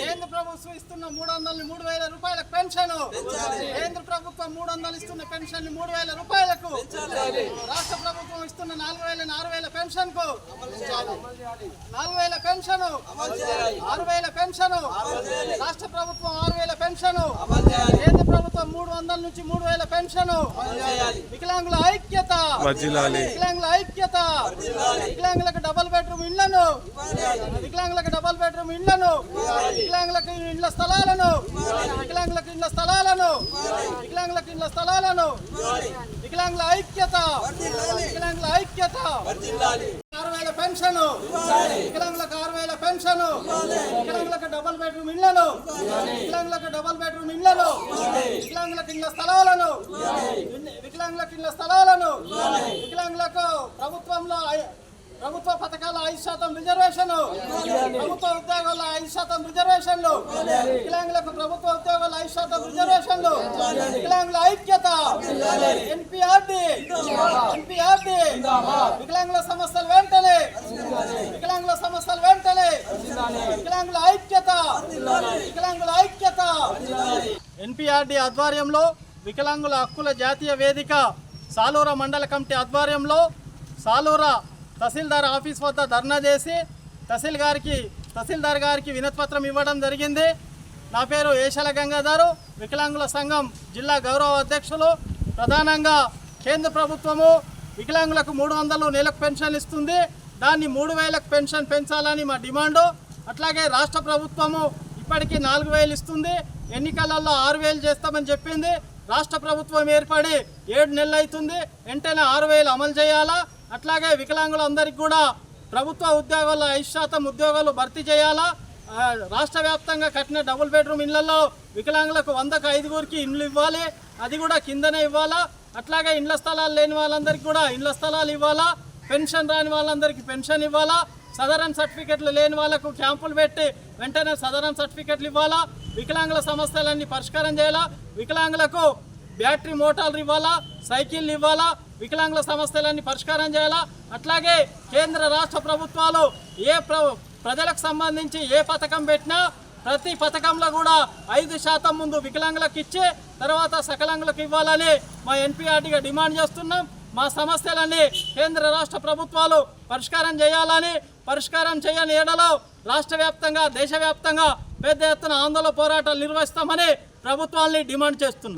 కేంద్ర ప్రభుత్వం ఇస్తున్న మూడు వందల మూడు వేల రూపాయల పెన్షన్. కేంద్ర ప్రభుత్వం మూడు వందలు ఇస్తున్న పెన్షన్ మూడు వేల రూపాయలకు రాష్ట్ర ప్రభుత్వం ఇస్తున్న నాలుగు వేల ఆరు వేల పెన్షన్. కు నాలుగు వేల పెన్షన్. ఆరు వేల పెన్షన్ రాష్ట్ర ప్రభుత్వం ఆరు వేల పెన్షన్ కేంద్ర ప్రభుత్వం మూడు వందల నుంచి మూడు వేల పెన్షన్ వికలాంగుల ఐక్యత. వికలాంగుల ఐక్యత. వికలాంగులకు డబుల్ బెడ్రూమ్ ఇళ్ళను. వికలాంగులకు డబుల్ బెడ్రూమ్ ఇళ్ళను. వికలాంగులకు ఇళ్ళ స్థలాలను. వికలాంగులకు ఇళ్ళ స్థలాలను. వికలాంగులకు ఇళ్ళ స్థలాలను. వికలాంగుల ఐక్యత. వికలాంగుల ఐక్యత. ఆరు వేల పెన్షన్. వికలాంగులకు ఆరు వేల పెన్షన్. వికలాంగులకు డబుల్ బెడ్రూమ్ ఇళ్ళను. వికలాంగులకు డబుల్ బెడ్రూమ్ ఇళ్ళను. వికలాంగులకు ఇళ్ళ స్థలాలను. వికలాంగులకు ఇళ్ళ స్థలాలను. వికలాంగులకు ప్రభుత్వంలో ప్రభుత్వ పథకాల ఐదు శాతం రిజర్వేషన్ ప్రభుత్వ ఉద్యోగాల ఐదు శాతం రిజర్వేషన్లు. వికలాంగులకు ప్రభుత్వ ఉద్యోగాల ఐదు శాతం రిజర్వేషన్లు. వికలాంగుల ఐక్యత. ఎన్పిఆర్డి. ఎన్పిఆర్డి. వికలాంగుల సమస్యలు వెంటనే. వికలాంగుల సమస్యలు వెంటనే. వికలాంగుల ఐక్యత. వికలాంగుల ఐక్యత. ఎన్పిఆర్డి ఆధ్వర్యంలో వికలాంగుల హక్కుల జాతీయ వేదిక సాలూర మండల కమిటీ ఆధ్వర్యంలో సాలూర తహసీల్దార్ ఆఫీస్ వద్ద ధర్నా చేసి తహసీల్ గారికి తహసీల్దార్ గారికి వినతిపత్రం ఇవ్వడం జరిగింది. నా పేరు ఏషల గంగాధరు. వికలాంగుల సంఘం జిల్లా గౌరవ అధ్యక్షులు. ప్రధానంగా కేంద్ర ప్రభుత్వము వికలాంగులకు మూడు వందలు నెలకు పెన్షన్ ఇస్తుంది. దాన్ని మూడు వేలకు పెన్షన్ పెంచాలని మా డిమాండు. అట్లాగే రాష్ట్ర ప్రభుత్వము ఇప్పటికీ నాలుగు వేలు ఇస్తుంది. ఎన్నికలలో ఆరు వేలు చేస్తామని చెప్పింది. రాష్ట్ర ప్రభుత్వం ఏర్పడి ఏడు నెలలు అవుతుంది. వెంటనే ఆరు వేలు అమలు చేయాలా? అట్లాగే వికలాంగులందరికీ కూడా ప్రభుత్వ ఉద్యోగాల్లో ఐదు శాతం ఉద్యోగాలు భర్తీ చేయాలా? రాష్ట్ర వ్యాప్తంగా కట్టిన డబుల్ బెడ్రూమ్ ఇళ్ళలో వికలాంగులకు వందకు ఐదుగురికి ఇండ్లు ఇవ్వాలి. అది కూడా కిందనే ఇవ్వాలా? అట్లాగే ఇండ్ల స్థలాలు లేని వాళ్ళందరికీ కూడా ఇండ్ల స్థలాలు ఇవ్వాలా? పెన్షన్ రాని వాళ్ళందరికీ పెన్షన్ ఇవ్వాలా? సదరన్ సర్టిఫికెట్లు లేని వాళ్ళకు క్యాంపులు పెట్టి వెంటనే సదరన్ సర్టిఫికెట్లు ఇవ్వాలా? వికలాంగుల సమస్యలన్నీ పరిష్కారం చేయాలా? వికలాంగులకు బ్యాటరీ మోటార్లు ఇవ్వాలా? సైకిళ్ళు ఇవ్వాలా? వికలాంగుల సమస్యలన్నీ పరిష్కారం చేయాలా? అట్లాగే కేంద్ర రాష్ట్ర ప్రభుత్వాలు ఏ ప్ర ప్రజలకు సంబంధించి ఏ పథకం పెట్టినా ప్రతి పథకంలో కూడా ఐదు శాతం ముందు వికలాంగులకు ఇచ్చి తర్వాత సకలాంగులకు ఇవ్వాలని మా ఎన్పిఆర్టీగా డిమాండ్ చేస్తున్నాం. మా సమస్యలన్నీ కేంద్ర రాష్ట్ర ప్రభుత్వాలు పరిష్కారం చేయాలని పరిష్కారం చేయని ఏడలో రాష్ట్ర వ్యాప్తంగా దేశవ్యాప్తంగా పెద్ద ఎత్తున ఆందోళన పోరాటాలు నిర్వహిస్తామని ప్రభుత్వాన్ని డిమాండ్ చేస్తున్నాం.